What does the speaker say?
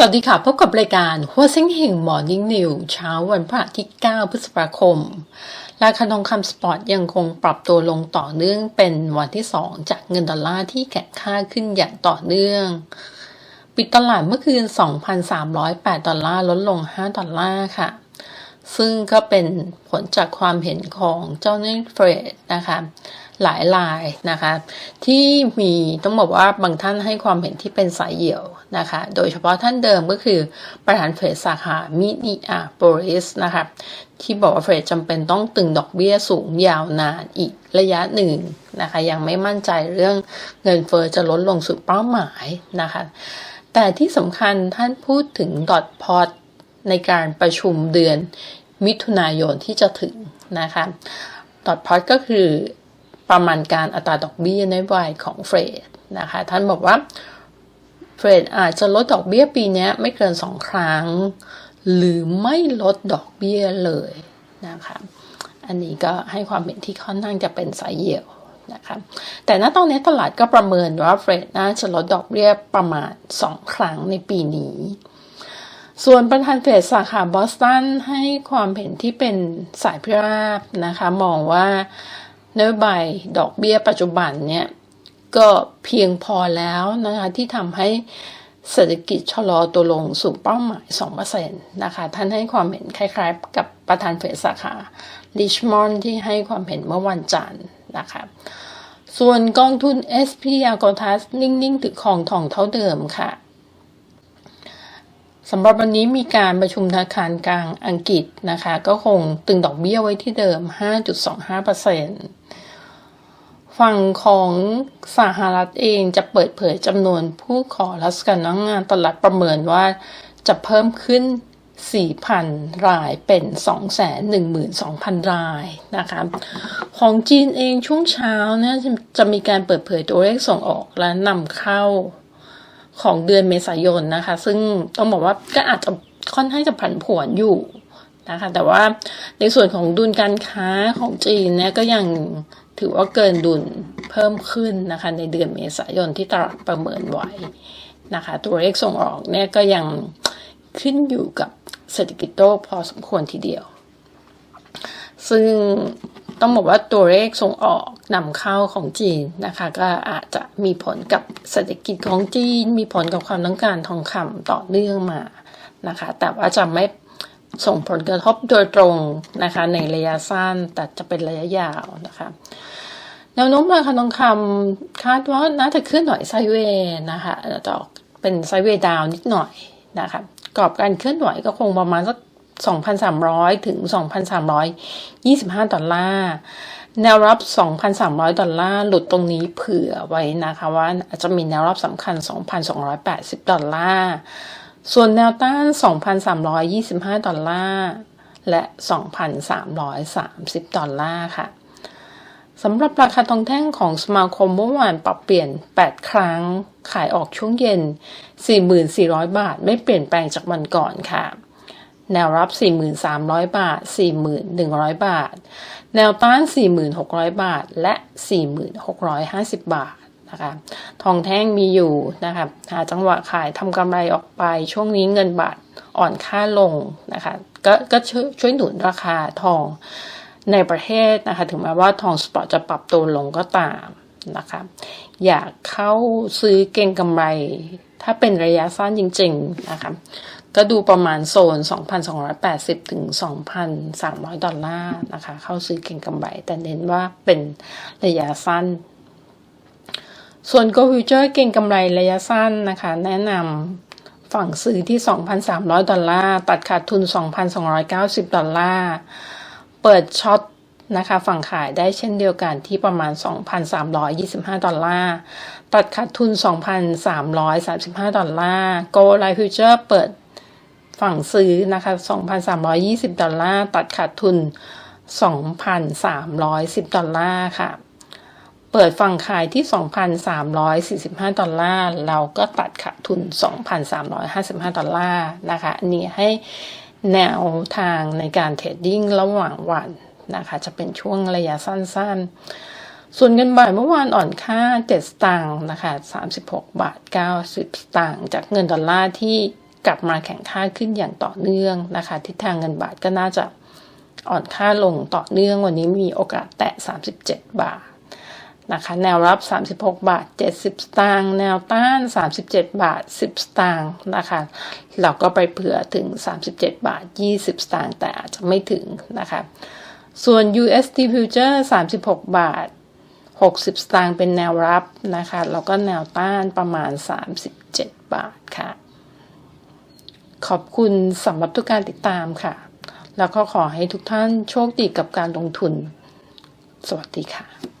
สวัสดีค่ะ พบกับรายการหัวเซ็งเฮงมอร์นิ่งนิวเช้าวันพระที่ 9 พฤษภาคม ราคาทองคำสปอร์ตยังคงปรับตัวลงต่อเนื่องเป็นวันที่ 2 จากเงินดอลลาร์ที่แข็งค่าขึ้นอย่างต่อเนื่อง ปิดตลาดเมื่อคืน 2,308 ดอลลาร์ลดลง 5 ดอลลาร์ค่ะ ซึ่งก็เป็นผลจากความเห็นของเจ้าหนี้เฟรดนะคะหลายรายนะคะที่มีต้องบอกว่าบางท่านให้ความเห็นที่เป็นสายเหี่ยวนะคะโดยเฉพาะท่านเดิมก็คือประธานเฟดสาขามินิอาโบริสนะคะที่บอกว่าเฟดจำเป็นต้องตึงดอกเบี้ยสูงยาวนานอีกระยะหนึ่งนะคะยังไม่มั่นใจเรื่องเงินเฟอ้อจะลดลงสู่เป้าหมายนะคะแต่ที่สำคัญท่านพูดถึงดอทพอต ในการประชุมเดือนมิถุนายนที่จะถึงนะคะดอทพอตก็คือประมาณการอัตราดอกเบี้ยในวัยของเฟดนะคะท่านบอกว่าเฟดอาจจะลดดอกเบี้ยปีนี้ไม่เกินสองครั้ง หรือไม่ลดดอกเบี้ยเลยนะคะอันนี้ก็ให้ความเห็นที่ค่อนข้างจะเป็นสายเหี่ยวนะคะแต่ณตอนนี้ตลาดก็ประเมินว่าเฟดน่าจะลดดอกเบี้ยประมาณสองครั้งในปีนี้ ส่วนประธานเฟดสาขาบอสตันให้ความเห็นที่เป็นสายพิราบนะคะ มองว่านโยบายดอกเบี้ยปัจจุบันเนี่ย ก็เพียงพอแล้วนะคะ ที่ทำให้เศรษฐกิจชะลอตัวลงสู่เป้าหมาย 2%นะคะ ท่านให้ความเห็นคล้ายๆ กับประธานเฟดสาขาลิชมอนที่ให้ความเห็นเมื่อวันจันทร์นะคะ ส่วนกองทุน SP a g o t a s นิ่งๆถือของทองเท่าเดิมค่ะ สำหรับวันนี้มีการประชุมธนาคารกลางอังกฤษนะคะ ก็คงตึงดอกเบี้ยไว้ที่เดิม 5.25%ฝั่งของสหรัฐเองจะเปิดเผยจำนวนผู้ขอรับการน้างงานตลาดประเมินว่าจะเพิ่มขึ้น 4,000 รายเป็น 212,000 รายนะคะ ของจีนเองช่วงเช้านี่ยจะมีการเปิดเผยตัวเลขส่งออกและนำเข้า ของเดือนเมษายนนะคะ ซึ่งต้องบอกว่าก็อาจจะค่อนข้างจะผันผวนอยู่นะคะแต่ว่าในส่วนของดุลการค้าของจีนเนี่ยก็ยังถือว่าเกินดุลเพิ่มขึ้นนะคะในเดือนเมษายนที่ตลาดประเมินไว้นะคะตัวเลขส่งออกเนี่ยก็ยังขึ้นอยู่กับเศรษฐกิจโลกพอสมควรทีเดียว ซึ่ง ต้องบอกว่าตัวเลขส่งออกนำเข้าของจีนนะคะ ก็อาจจะมีผลกับเศรษฐกิจของจีน มีผลกับความต้องการทองคำต่อเนื่องมานะคะ แต่ว่าจะไม่ส่งผลกระทบโดยตรงนะคะ ในระยะสั้นแต่จะเป็นระยะยาวนะคะแนวโน้มราคาทองคำคาดว่าน่าจะขึ้นหน่อยไซเวย์นะคะจะเป็นไซเวย์ดาวนิดหน่อยนะคะกรอบการเคลื่อนไหวก็คงประมาณสัก 2,300 ถึง 2,325 ดอลลาร์ แนวรับ 2,300 ดอลลาร์ หลุดตรงนี้เผื่อไว้นะคะว่าอาจจะมีแนวรับสำคัญ 2,280 ดอลลาร์ ส่วนแนวต้าน 2,325 ดอลลาร์ และ 2,330 ดอลลาร์ค่ะสำหรับราคาทองแท่งของสมาคมเมื่อวานปรับเปลี่ยน 8 ครั้ง ขายออกช่วงเย็น 4,400บาท ไม่เปลี่ยนแปลงจากวันก่อนค่ะ แนวรับ 4,300 บาท 4,100 บาท แนวต้าน 4,600 บาท และ 4,650 บาทนะคะทองแท่งมีอยู่นะคะหาจังหวะขายทำกำไรออกไป ช่วงนี้เงินบาทอ่อนค่าลงนะคะก็ก็ช่วยหนุนราคาทองในประเทศนะคะถึงแม้ว่าทองสปอร์ตจะปรับตัวลงก็ตามนะคะอยากเข้าซื้อเก่งกำไร ถ้าเป็นระยะสั้นจริง ๆ นะคะ ก็ดูประมาณโซน 2,280 ถึง 2,300 ดอลลาร์นะคะ เข้าซื้อเก่งกำไร แต่เน้นว่าเป็นระยะสั้น ส่วน Go Future เก่งกำไรระยะสั้นนะคะ แนะนำฝั่งซื้อที่ 2,300 ดอลลาร์ ตัดขาดทุน 2,290 ดอลลาร์ เปิดช็อตนะคะ ฝั่งขายได้เช่นเดียวกันที่ประมาณ 2,325 ดอลลาร์ ตัดขาดทุน 2,335 ดอลลาร์ Go Life Future เปิด ฝั่งซื้อนะคะ 2,320 ดอลลาร์ ตัดขาดทุน 2,310 ดอลลาร์ค่ะ เปิดฝั่งขายที่ 2,345 ดอลลาร์ เราก็ตัดขาดทุน 2,355 ดอลลาร์นะคะ อันนี้ให้แนวทางในการเทรดดิ้งระหว่างวันนะคะ จะเป็นช่วงระยะสั้น ๆส่วนเงินบาทเมื่อวานอ่อนค่า 7 สตางค์นะคะ 36 บาท 90 สตางค์จากเงินดอลลาร์ที่ กลับมาแข็งค่าขึ้นอย่างต่อเนื่องนะคะ ทิศทางเงินบาทก็น่าจะอ่อนค่าลงต่อเนื่องวันนี้มีโอกาสแตะ 37 บาทนะคะแนวรับ 36 บาท 70 สตางค์แนวต้าน 37 บาท 10 สตางค์นะคะเราก็ไปเผื่อถึง 37 บาท 20 สตางค์แต่อาจจะไม่ถึงนะคะส่วน USD Future 36 บาท 60 สตางค์เป็นแนวรับนะคะแล้วก็แนวต้านประมาณ 37 บาทค่ะ ขอบคุณสำหรับทุกการติดตามค่ะ แล้วก็ขอให้ทุกท่านโชคดีกับการลงทุน สวัสดีค่ะ